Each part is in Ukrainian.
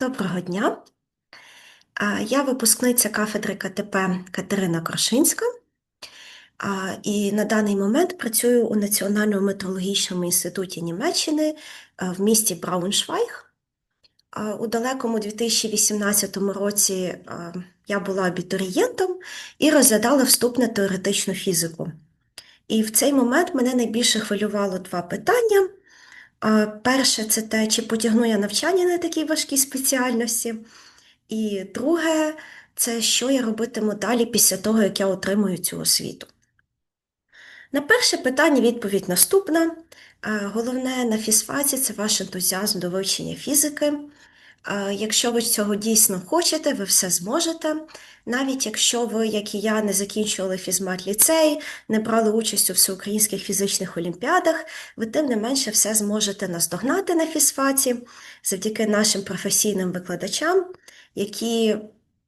Доброго дня. Я випускниця кафедри КТП Катерина Крошинська. І на даний момент працюю у Національному метрологічному інституті Німеччини в місті Брауншвайг. У далекому 2018 році я була абітурієнтом і розглядала вступ на теоретичну фізику. І в цей момент мене найбільше хвилювало два питання. Перше, це те, чи потягну я навчання на такій важкій спеціальності. І друге, це що я робитиму далі після того, як я отримую цю освіту. На перше питання відповідь наступна. Головне на фізфаці це ваш ентузіазм до вивчення фізики. Якщо ви цього дійсно хочете, ви все зможете. Навіть якщо ви, як і я, не закінчували фізмат-ліцей, не брали участь у всеукраїнських фізичних олімпіадах, ви тим не менше все зможете наздогнати на фізфаці завдяки нашим професійним викладачам, які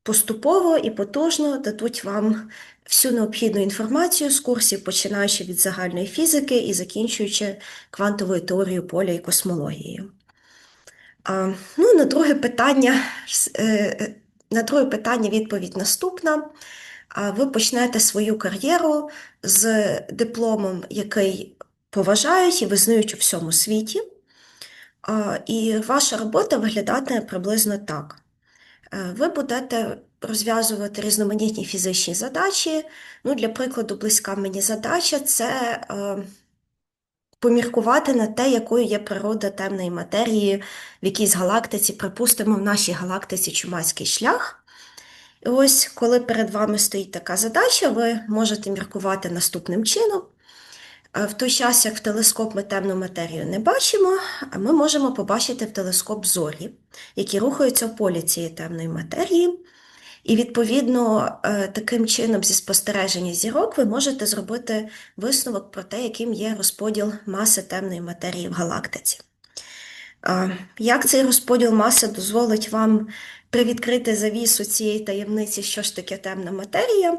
поступово і потужно дадуть вам всю необхідну інформацію з курсів, починаючи від загальної фізики і закінчуючи квантовою теорією поля і космологією. Ну, на друге питання, е, е, на друге питання відповідь наступна. Ви почнете свою кар'єру з дипломом, який поважають і визнають у всьому світі. І ваша робота виглядатиме приблизно так. Е, Ви будете розв'язувати різноманітні фізичні задачі. Ну, для прикладу, близька мені задача це поміркувати на те, якою є природа темної матерії в якійсь галактиці, припустимо, в нашій галактиці Чумацький шлях. І ось, коли перед вами стоїть така задача, ви можете міркувати наступним чином. Е, В той час, як в телескоп ми темну матерію не бачимо, ми можемо побачити в телескоп зорі, які рухаються в полі цієї темної матерії. І, відповідно, е, таким чином, зі спостереження зірок, ви можете зробити висновок про те, яким є розподіл маси темної матерії в галактиці. Як цей розподіл маси дозволить вам привідкрити завісу цієї таємниці, що ж таке темна матерія?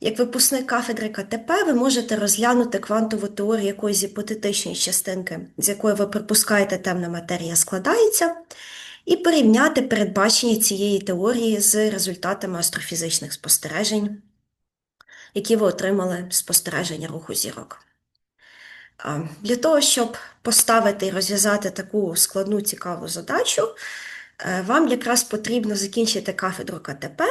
Як випускник кафедри КТП, ви можете розглянути квантову теорію якоїсь гіпотетичної частинки, з якої ви припускаєте, темна матерія складається, і порівняти передбачення цієї теорії з результатами астрофізичних спостережень, які ви отримали з спостереження руху зірок. Для того, щоб поставити і розв'язати таку складну цікаву задачу, е, вам якраз потрібно закінчити кафедру КТП,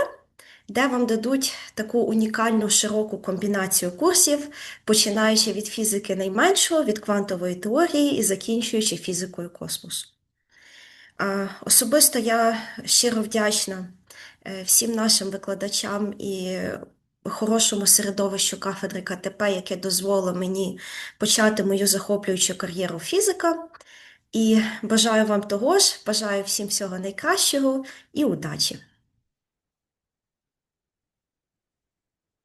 де вам дадуть таку унікальну широку комбінацію курсів, починаючи від фізики найменшого, від квантової теорії і закінчуючи фізикою космосу. Особисто я щиро вдячна е, всім нашим викладачам і хорошому середовищу кафедри КТП, яке дозволило мені почати мою захоплюючу кар'єру фізика. І бажаю вам того ж, бажаю всім всього найкращого і удачі!